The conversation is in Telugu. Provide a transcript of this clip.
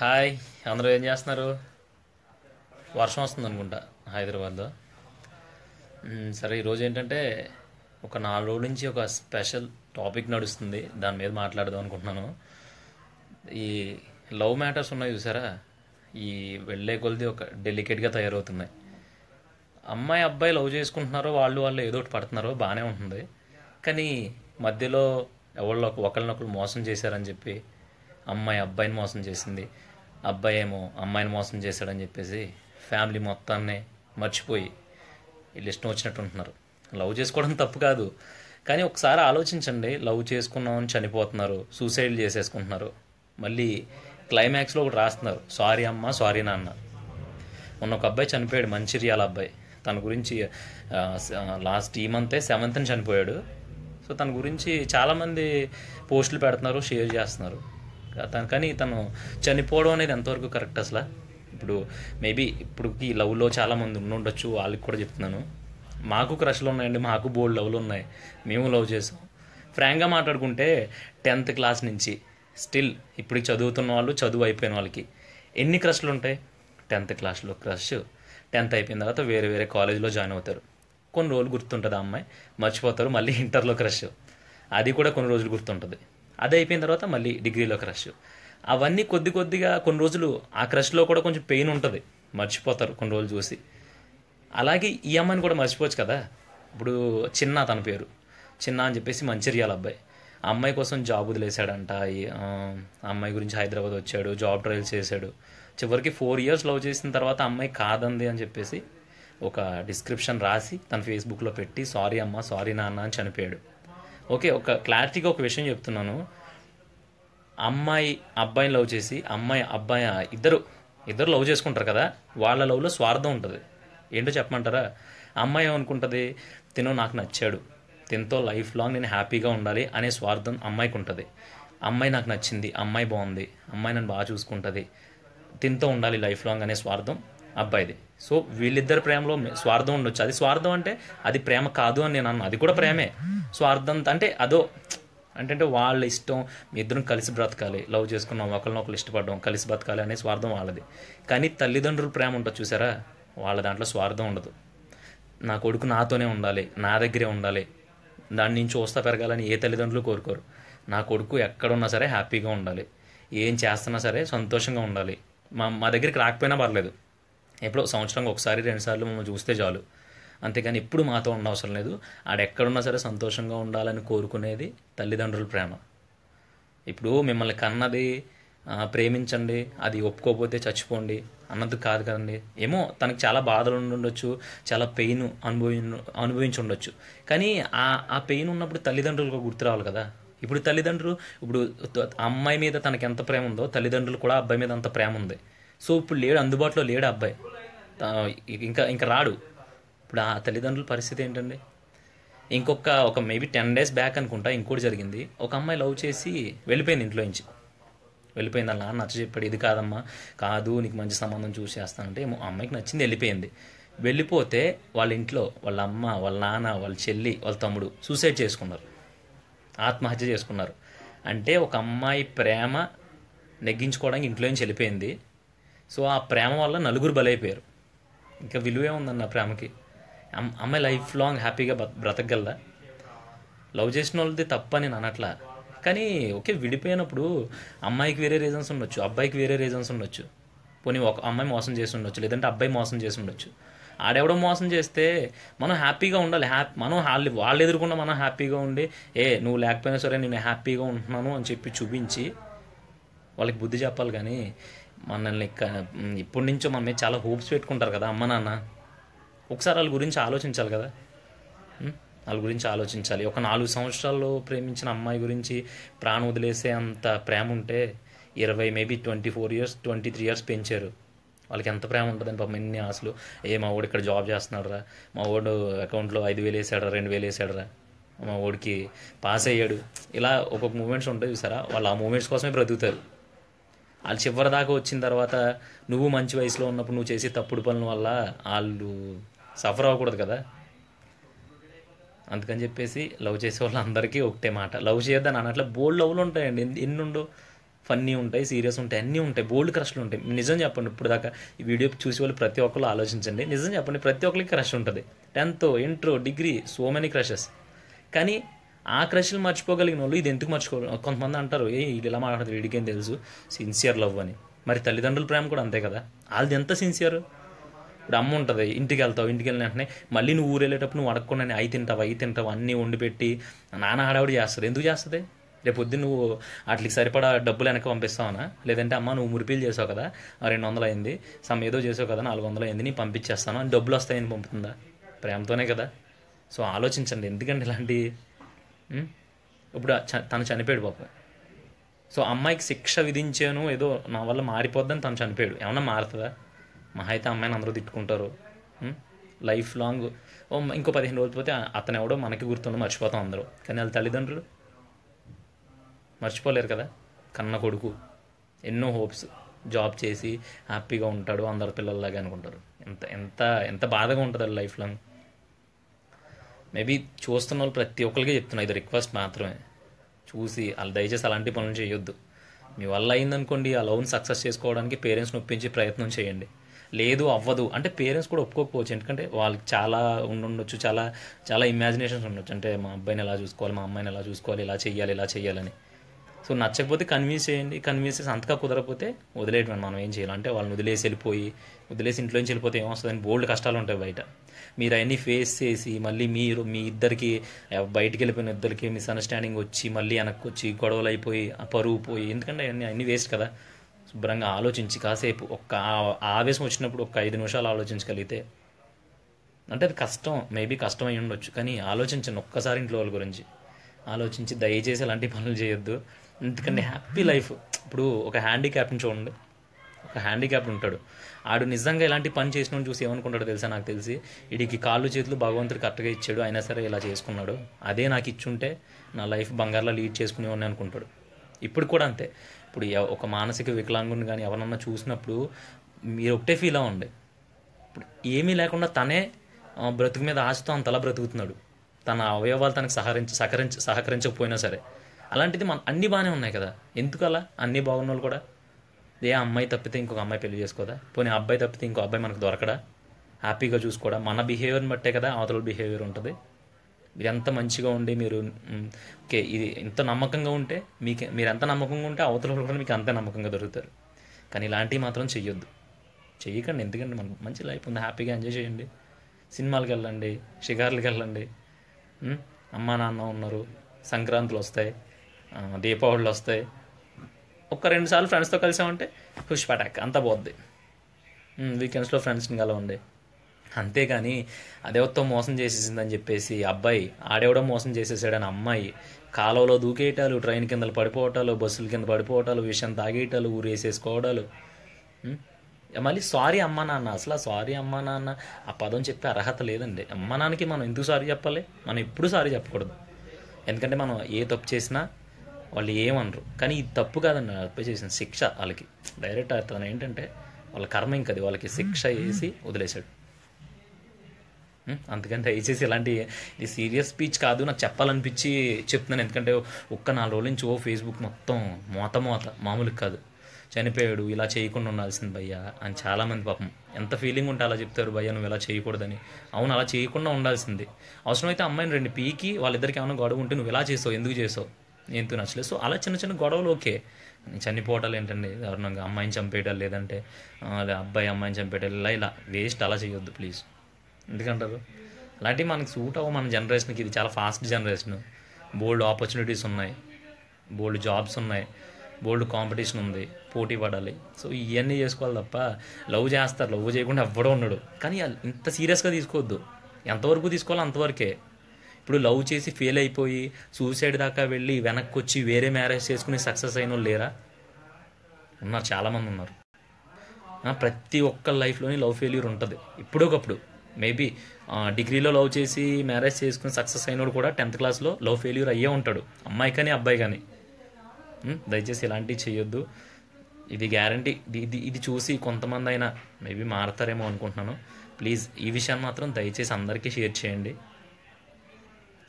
హాయ్ అందరూ ఏం చేస్తున్నారు? వర్షం వస్తుంది అనుకుంటా హైదరాబాద్లో. సరే ఈరోజు ఏంటంటే ఒక నాలుగు రోజుల నుంచి ఒక స్పెషల్ టాపిక్ నడుస్తుంది. దాని మీద మాట్లాడదాం అనుకుంటున్నాను. ఈ లవ్ మ్యాటర్స్ ఉన్నాయి చూసారా? ఈ వెళ్ళే కొలది ఒక డెలికేట్గా తయారవుతున్నాయి. అమ్మాయి అబ్బాయి లవ్ చేసుకుంటున్నారో వాళ్ళు వాళ్ళు ఏదో ఒకటి పడుతున్నారో బాగానే ఉంటుంది. కానీ మధ్యలో ఎవరిలో ఒకరినొకరు మోసం చేశారని చెప్పి అమ్మాయి అబ్బాయిని మోసం చేసింది. అబ్బాయి ఏమో అమ్మాయిని మోసం చేశాడని చెప్పేసి ఫ్యామిలీ మొత్తాన్ని మర్చిపోయి వీళ్ళు ఇష్టం వచ్చినట్టు ఉంటున్నారు లవ్ చేసుకోవడం తప్పు కాదు. కానీ ఒకసారి ఆలోచించండి. లవ్ చేసుకున్నామని చనిపోతున్నారు. సూసైడ్ చేసేసుకుంటున్నారు. మళ్ళీ క్లైమాక్స్లో ఒకటి రాస్తున్నారు. సారీ అమ్మ సారీ నాన్న. మొన్న ఒక అబ్బాయి చనిపోయాడు మంచిర్యాల అబ్బాయి. తన గురించి లాస్ట్ ఈ మంతే సెవెంత్ని చనిపోయాడు. సో తన గురించి చాలామంది పోస్టులు పెడుతున్నారు షేర్ చేస్తున్నారు. తను కానీ తను చనిపోవడం అనేది ఎంతవరకు కరెక్ట్ అసలు? ఇప్పుడు మేబీ ఇప్పటికి లవ్లో చాలామంది ఉండి ఉండొచ్చు వాళ్ళకి కూడా చెప్తున్నాను. మాకు క్రష్లు ఉన్నాయండి మాకు బోల్డ్ లవ్లు ఉన్నాయి. మేము లవ్ చేసాం. ఫ్రాంక్గా మాట్లాడుకుంటే టెన్త్ క్లాస్ నుంచి స్టిల్ ఇప్పుడు చదువుతున్న వాళ్ళు చదువు అయిపోయిన వాళ్ళకి ఎన్ని క్రష్లు ఉంటాయి? టెన్త్ క్లాస్లో క్రష్ టెన్త్ అయిపోయిన తర్వాత వేరే వేరే కాలేజ్లో జాయిన్ అవుతారు. కొన్ని రోజులు గుర్తుంటుంది ఆ అమ్మాయి మర్చిపోతారు మళ్ళీ ఇంటర్లో క్రష్. అది కూడా కొన్ని రోజులు గుర్తుంటుంది. అది అయిపోయిన తర్వాత మళ్ళీ డిగ్రీలో క్రష్ అవన్నీ కొద్ది కొద్దిగా కొన్ని రోజులు ఆ క్రష్లో కూడా కొంచెం పెయిన్ ఉంటుంది. మర్చిపోతారు కొన్ని రోజులు చూసి. అలాగే ఈ అమ్మాయిని కూడా మర్చిపోవచ్చు కదా. ఇప్పుడు చిన్న తన పేరు. చిన్న అని చెప్పేసి మంచిర్యాల అబ్బాయి. ఆ అమ్మాయి కోసం జాబ్ వదిలేశాడంట. ఆ, అమ్మాయి గురించి హైదరాబాద్ వచ్చాడు జాబ్ ట్రయల్ చేశాడు. చివరికి ఫోర్ ఇయర్స్ లవ్ చేసిన తర్వాత అమ్మాయి కాదంది అని చెప్పేసి ఒక డిస్క్రిప్షన్ రాసి తన ఫేస్బుక్లో పెట్టి సారీ అమ్మ సారీ నాన్న అని చనిపోయాడు. ఓకే ఒక క్లారిటీగా ఒక విషయం చెప్తున్నాను. అమ్మాయి అబ్బాయిని లవ్ చేసి అమ్మాయి అబ్బాయి ఇద్దరు ఇద్దరు లవ్ చేసుకుంటారు కదా వాళ్ళ లవ్లో స్వార్థం ఉంటుంది. ఏంటో చెప్పమంటారా? అమ్మాయి ఏమనుకుంటుంది? తిను నాకు నచ్చాడు. తినతో లైఫ్ లాంగ్ నేను హ్యాపీగా ఉండాలి అనే స్వార్థం అమ్మాయికి ఉంటుంది. అమ్మాయి నాకు నచ్చింది అమ్మాయి బాగుంది అమ్మాయి నన్ను బాగా చూసుకుంటుంది. తినతో ఉండాలి లైఫ్ లాంగ్ అనే స్వార్థం అబ్బాయిది. సో వీళ్ళిద్దరి ప్రేమలో స్వార్థం ఉండొచ్చు. అది స్వార్థం అంటే అది ప్రేమ కాదు అని నేను అన్నాను అది కూడా ప్రేమే. స్వార్థం అంటే అదో అంటే అంటే వాళ్ళ ఇష్టం. మీ ఇద్దరం కలిసి బ్రతకాలి. లవ్ చేసుకున్నాం ఒకరినొకరు ఇష్టపడడం కలిసి బ్రతకాలి అనే స్వార్థం వాళ్ళది. కానీ తల్లిదండ్రుల ప్రేమ ఉంటుంది చూసారా? వాళ్ళ దాంట్లో స్వార్థం ఉండదు. నా కొడుకు నాతోనే ఉండాలి. నా దగ్గరే ఉండాలి. దాన్ని నేను చూస్తా పెరగాలని ఏ తల్లిదండ్రులు కోరుకోరు. నా కొడుకు ఎక్కడున్నా సరే హ్యాపీగా ఉండాలి. ఏం చేస్తున్నా సరే సంతోషంగా ఉండాలి. మా మా దగ్గరికి రాకపోయినా పర్లేదు. ఎప్పుడో సంవత్సరంగా ఒకసారి రెండుసార్లు మమ్మల్ని చూస్తే చాలు. అంతేగాని ఎప్పుడు మాతో ఉండవసరం లేదు. ఆడెక్కడున్నా సరే సంతోషంగా ఉండాలని కోరుకునేది తల్లిదండ్రుల ప్రేమ. ఇప్పుడు మిమ్మల్ని కన్నది ప్రేమించండి అది ఒప్పుకోకపోతే చచ్చిపోండి అన్నది కాదు కదండి. ఏమో తనకి చాలా బాధలు ఉండొచ్చు చాలా పెయిన్ అనుభవి అనుభవించి ఉండొచ్చు. కానీ ఆ ఆ పెయిన్ ఉన్నప్పుడు తల్లిదండ్రులకు గుర్తు రావాలి కదా. ఇప్పుడు తల్లిదండ్రులు ఇప్పుడు అమ్మాయి మీద తనకి ఎంత ప్రేమ ఉందో తల్లిదండ్రులు కూడా అబ్బాయి మీద అంత ప్రేమ ఉంది. సో ఇప్పుడు లేడు అందుబాటులో లేడు అబ్బాయి. ఇంకా ఇంకా రాడు. ఇప్పుడు ఆ తల్లిదండ్రుల పరిస్థితి ఏంటండి? ఇంకొక ఒక మేబీ టెన్ డేస్ బ్యాక్ అనుకుంటా ఇంకోటి జరిగింది. ఒక అమ్మాయి లవ్ చేసి వెళ్ళిపోయింది ఇంట్లో నుంచి. వెళ్ళిపోయింది వాళ్ళ నాన్న నచ్చ చెప్పాడు ఇది కాదమ్మా కాదు నీకు మంచి సంబంధం చూసి చేస్తానంటే ఏమో అమ్మాయికి నచ్చింది వెళ్ళిపోయింది. వెళ్ళిపోతే వాళ్ళ ఇంట్లో వాళ్ళ అమ్మ వాళ్ళ నాన్న వాళ్ళ చెల్లి వాళ్ళ తమ్ముడు సూసైడ్ చేసుకున్నారు. ఆత్మహత్య చేసుకున్నారు. అంటే ఒక అమ్మాయి ప్రేమ నెగ్గించుకోవడానికి ఇంట్లో నుంచి వెళ్ళిపోయింది. సో ఆ ప్రేమ వల్ల నలుగురు బలైపోయారు. ఇంకా విలువే ఉందన్న ప్రేమకి? అమ్మాయి లైఫ్ లాంగ్ హ్యాపీగా బ్ర- బ్రతకగలదా? లవ్ చేసిన వాళ్ళది తప్ప నేను అనట్లా. కానీ ఓకే విడిపోయినప్పుడు అమ్మాయికి వేరే రీజన్స్ ఉండొచ్చు అబ్బాయికి వేరే రీజన్స్ ఉండొచ్చు. పోనీ ఒక అమ్మాయి మోసం చేసి ఉండొచ్చు లేదంటే అబ్బాయి మోసం చేసి ఉండొచ్చు. ఆడెవడో మోసం చేస్తే మనం హ్యాపీగా ఉండాలి. హ్యాపీ మనం వాళ్ళు వాళ్ళు ఎదుర్కొన్న మనం హ్యాపీగా ఉండి ఏ నువ్వు లేకపోయినా సరే నేను హ్యాపీగా ఉంటున్నాను అని చెప్పి చూపించి వాళ్ళకి బుద్ధి చెప్పాలి కానీ మనల్ని ఇప్పటి నుంచో మన మీద చాలా హోప్స్ పెట్టుకుంటారు కదా అమ్మ నాన్న. ఒకసారి వాళ్ళ గురించి ఆలోచించాలి కదా. వాళ్ళ గురించి ఆలోచించాలి. ఒక నాలుగు సంవత్సరాల్లో ప్రేమించిన అమ్మాయి గురించి ప్రాణం వదిలేసే అంత ప్రేమ ఉంటే ఇరవై maybe twenty four years twenty three years పెంచారు. వాళ్ళకి ఎంత ప్రేమ ఉంటుందని పాపం ఎన్ని ఆశలు. ఏ మా వాడు ఇక్కడ జాబ్ చేస్తున్నాడురా. మా వాడు అకౌంట్లో ఐదు వేలు వేసాడరా రెండు వేలు వేసాడురా. మా వాడికి పాస్ అయ్యాడు. ఇలా ఒక్కొక్క మూమెంట్స్ ఉంటాయి చూసారా? వాళ్ళు ఆ మూమెంట్స్ కోసమే బ్రతుకుతారు. వాళ్ళు చివరి దాకా వచ్చిన తర్వాత నువ్వు మంచి వయసులో ఉన్నప్పుడు నువ్వు చేసే తప్పుడు పనుల వల్ల వాళ్ళు సఫర్ అవ్వకూడదు కదా. అందుకని చెప్పేసి లవ్ చేసే వాళ్ళందరికీ ఒకటే మాట. లవ్ చేయొద్దని అన్నట్ల బోల్డ్ లవ్లు ఉంటాయండి. ఎన్ని- ఎన్ని ఉండవు ఫన్నీ ఉంటాయి సీరియస్ ఉంటాయి అన్నీ ఉంటాయి బోల్డ్ క్రష్లు ఉంటాయి. నిజం చెప్పండి ఇప్పుడు దాకా ఈ వీడియో చూసి వాళ్ళు ప్రతి ఒక్కరు ఆలోచించండి. నిజం చెప్పండి ప్రతి ఒక్కరికి క్రష్ ఉంటుంది. Tenth intro degree so many crushes. కానీ ఆ క్రష్లు మర్చిపోగలిగిన వాళ్ళు ఇది ఎందుకు మర్చిపో? కొంతమంది అంటారు ఏ ఇది ఇలా మాట్లాడదు వీడికేం తెలుసు? సిన్సియర్ లవ్ అని. మరి తల్లిదండ్రుల ప్రేమ కూడా అంతే కదా? వాళ్ళది ఎంత సిన్సియర్ ఇప్పుడు అమ్మ ఉంటుంది ఇంటికి వెళ్తావు ఇంటికి వెళ్ళిన వెంటనే మళ్ళీ నువ్వు ఊరు వెళ్ళేటప్పుడు నువ్వు అడగకుండా అయి తింటావు అవి తింటావు? అన్నీ వండి పెట్టి నాన్న హడావిడి చేస్తుంది ఎందుకు చేస్తుంది? రేపు పొద్దున్న నువ్వు వాటికి సరిపడా డబ్బులు వెనక పంపిస్తావనా? లేదంటే అమ్మ నువ్వు మురిపీలు చేసావు కదా రెండు వందలు అయింది సమ్ ఏదో చేసావు కదా నాలుగు వందలు అయింది నీ పంపించేస్తాను అని డబ్బులు వస్తాయని పంపుతుందా? ప్రేమతోనే కదా? సో ఆలోచించండి ఎందుకంటే ఇలాంటి ఇప్పుడు చ- తను చనిపోయాడు పాపం. సో అమ్మాయికి శిక్ష విధించాను ఏదో నా వల్ల మారిపోద్దని తను చనిపోయాడు. ఏమన్నా మారుతుందా? మహా అయితే అమ్మాయిని అందరూ తిట్టుకుంటారు. Life long. ఓ ఇంకో పదిహేను రోజులు పోతే అతను ఎవడో మనకి గుర్తుండి మర్చిపోతాం అందరూ. కానీ వాళ్ళ తల్లిదండ్రులు మర్చిపోలేరు కదా? కన్న కొడుకు ఎన్నో హోప్స్. జాబ్ చేసి హ్యాపీగా ఉంటాడు అందరు పిల్లల్లాగా అనుకుంటారు. ఎంత ఎంత ఎంత బాధగా ఉంటుంది లైఫ్ లాంగ్? మేబీ చూస్తున్న వాళ్ళు ప్రతి ఒక్కరికి చెప్తున్నా ఇది రిక్వెస్ట్ మాత్రమే. చూసి వాళ్ళు దయచేసి అలాంటి పనులు చేయొద్దు. మీ వల్ల అయిందనుకోండి ఆ లోన్ సక్సెస్ చేసుకోవడానికి పేరెంట్స్ని ఒప్పించి ప్రయత్నం చేయండి. లేదు అవ్వదు. అంటే పేరెంట్స్ కూడా ఒప్పుకోకపోవచ్చు. ఎందుకంటే వాళ్ళకి చాలా ఉండుండొచ్చు చాలా చాలా ఇమాజినేషన్స్ ఉండొచ్చు. అంటే మా అబ్బాయిని ఎలా చూసుకోవాలి మా అమ్మాయిని ఎలా చూసుకోవాలి ఇలా చేయాలి ఇలా చేయాలని సో నచ్చకపోతే కన్విన్స్ చేయండి కన్విన్స్ చేసి అంతగా కుదరకపోతే వదిలేయటం మనం ఏం చేయాలి? అంటే వాళ్ళని వదిలేసి వెళ్ళిపోయి వదిలేసి ఇంట్లోంచి వెళ్ళిపోతే ఏమొస్తుందని బోల్డ్ కష్టాలు ఉంటాయి బయట. మీరు అవన్నీ ఫేస్ చేసి మళ్ళీ మీరు మీ ఇద్దరికి బయటికి వెళ్ళిపోయిన ఇద్దరికి మిస్అండర్స్టాండింగ్ వచ్చి మళ్ళీ వెనక్కి వచ్చి గొడవలు అయిపోయి ఆ పరువు పోయి ఎందుకంటే అవన్నీ అన్నీ వేస్ట్ కదా. శుభ్రంగా ఆలోచించి కాసేపు ఒక్క ఆవేశం వచ్చినప్పుడు ఒక ఐదు నిమిషాలు ఆలోచించగలిగితే అంటే అది కష్టం మేబీ కష్టం అయి ఉండొచ్చు. కానీ ఆలోచించండి ఒక్కసారి ఇంట్లో వాళ్ళ గురించి. ఆలోచించి దయచేసి అలాంటి పనులు చేయొద్దు. ఎందుకంటే హ్యాపీ లైఫ్. ఇప్పుడు ఒక హ్యాండిక్యాప్ని చూడండి. ఒక హ్యాండిక్యాప్ ఉంటాడు. ఆడు నిజంగా ఇలాంటి పని చేసిన చూసి ఏమనుకుంటాడు తెలుసా నాకు తెలిసి? వీడికి కాళ్ళు చేతులు భగవంతుడు కరెక్ట్గా ఇచ్చాడు అయినా సరే ఇలా చేసుకున్నాడు. అదే నాకు ఇచ్చుంటే నా లైఫ్ బంగారులో లీడ్ చేసుకునేవాడిని అనుకుంటాడు. ఇప్పుడు కూడా అంతే. ఇప్పుడు ఒక మానసిక వికలాంగుని కానీ ఎవరన్నా చూసినప్పుడు మీరు ఒకటే ఫీల్ అవ్వండి. ఇప్పుడు ఏమీ లేకుండా తనే బ్రతుకు మీద ఆశతో అంతలా బ్రతుకుతున్నాడు. తన అవయవాలు తనకు సహకరించ సహకరించ సహకరించకపోయినా సరే. అలాంటిది మన అన్నీ బాగానే ఉన్నాయి కదా. ఎందుకు అలా అన్నీ బాగున్న వాళ్ళు కూడా. ఏ అమ్మాయి తప్పితే ఇంకొక అమ్మాయి పెళ్ళి చేసుకోదా? పోనీ అబ్బాయి తప్పితే ఇంకో అబ్బాయి మనకు దొరకడా? హ్యాపీగా చూసుకోవడా మన బిహేవియర్ని బట్టే కదా అవతల బిహేవియర్ ఉంటుంది. మీరు ఎంత మంచిగా ఉండి మీరు ఓకే ఇది ఇంత నమ్మకంగా ఉంటే మీకు మీరు ఎంత నమ్మకంగా ఉంటే అవతల కూడా మీకు అంతే నమ్మకంగా దొరుకుతారు. కానీ ఇలాంటివి మాత్రం చెయ్యొద్దు. చెయ్యకండి. ఎందుకంటే మనకు మంచి లైఫ్ ఉంది. హ్యాపీగా ఎంజాయ్ చేయండి. సినిమాలకు వెళ్ళండి. షికార్లకు వెళ్ళండి. అమ్మా నాన్న ఉన్నారు. సంక్రాంతులు వస్తాయి. దీపావళి వస్తాయి. ఒక రెండు సార్లు ఫ్రెండ్స్తో కలిసామంటే ఖుష్ పటాక్ అంతా పోద్ది. వీకెండ్స్లో ఫ్రెండ్స్ని కలవండి. అంతేగాని అదేవతో మోసం చేసేసిందని చెప్పేసి అబ్బాయి ఆడేవడో మోసం చేసేసాడని అమ్మాయి కాలువలో దూకేయటాలు ట్రైన్ కింద పడిపోవటాలు బస్సుల కింద పడిపోవటాలు విషయం తాగేయటాలు ఊరేసేసుకోవడాలు. మళ్ళీ సారీ అమ్మా నాన్న అసలు సారీ అమ్మా నాన్న ఆ పదం చెప్పే అర్హత లేదండి. అమ్మా నాన్నకి మనం ఎందుకు సారీ చెప్పాలి? మనం ఎప్పుడు సారీ చెప్పకూడదు. ఎందుకంటే మనం ఏ తప్పు చేసినా వాళ్ళు ఏమనరు. కానీ ఇది తప్పు కాదండి ఆ తప్పు చేసిన శిక్ష వాళ్ళకి. డైరెక్ట్ అతను ఏంటంటే వాళ్ళ కర్మ ఇంకది వాళ్ళకి శిక్ష వేసి వదిలేశాడు? అందుకని దయచేసి ఇలాంటి ఇది సీరియస్ స్పీచ్ కాదు. నాకు చెప్పాలనిపించి చెప్తున్నాను. ఎందుకంటే ఒక్క నాలుగు రోజుల నుంచి ఓ ఫేస్బుక్ మొత్తం మోత మోత మామూలు కాదు. చనిపోయాడు. ఇలా చేయకుండా ఉండాల్సింది భయ్య అని చాలామంది పాపం. ఎంత ఫీలింగ్ ఉంటే అలా చెప్తారు భయ్య నువ్వు ఇలా చేయకూడదని. అవును అలా చేయకుండా ఉండాల్సింది. అవసరమైతే అమ్మాయిని రెండు. పీకి వాళ్ళిద్దరికి ఏమైనా గొడవ ఉంటే నువ్వు ఇలా చేసావు ఎందుకు చేసావు? ఎందుకు నచ్చలేదు. సో అలా చిన్న చిన్న గొడవలు ఓకే. చనిపోవటాలు ఏంటండి? దారుణంగా అమ్మాయిని చంపేయటం లేదంటే అబ్బాయి అమ్మాయిని చంపేయటం ఇలా ఇలా. వేస్ట్ అలా చేయొద్దు ప్లీజ్. ఎందుకంటారు? అలాంటివి మనకి సూట్ అవ్వ మన జనరేషన్కి. ఇది చాలా ఫాస్ట్ జనరేషన్. బోల్డ్ ఆపర్చునిటీస్ ఉన్నాయి. బోల్డ్ జాబ్స్ ఉన్నాయి. బోల్డ్ కాంపిటీషన్ ఉంది. పోటీ పడాలి. సో ఇవన్నీ చేసుకోవాలి తప్ప లవ్ చేస్తారు. లవ్ చేయకుండా ఎవ్వడో ఉన్నాడు కానీ ఇంత సీరియస్గా తీసుకోవద్దు. ఎంతవరకు తీసుకోవాలో అంతవరకే. ఇప్పుడు లవ్ చేసి ఫెయిల్ అయిపోయి సూసైడ్ దాకా వెళ్ళి వెనక్కి వచ్చి వేరే మ్యారేజ్ చేసుకుని సక్సెస్ అయిన వాళ్ళు లేరా? ఉన్నారు చాలామంది ఉన్నారు. ప్రతి ఒక్క లైఫ్లోని లవ్ ఫెయిల్యూర్ ఉంటుంది. ఇప్పుడొకప్పుడు. మేబీ డిగ్రీలో లవ్ చేసి మ్యారేజ్ చేసుకుని సక్సెస్ అయినోడు కూడా టెన్త్ క్లాస్లో లవ్ ఫెయిల్యూర్ అయ్యే ఉంటాడు. అమ్మాయి కానీ అబ్బాయి కానీ. దయచేసి ఇలాంటివి చేయొద్దు ఇది గ్యారంటీ. ఇది ఇది చూసి కొంతమంది అయినా మేబీ మారతారేమో అనుకుంటున్నాను. ప్లీజ్ ఈ విషయాన్ని మాత్రం దయచేసి అందరికీ షేర్ చేయండి.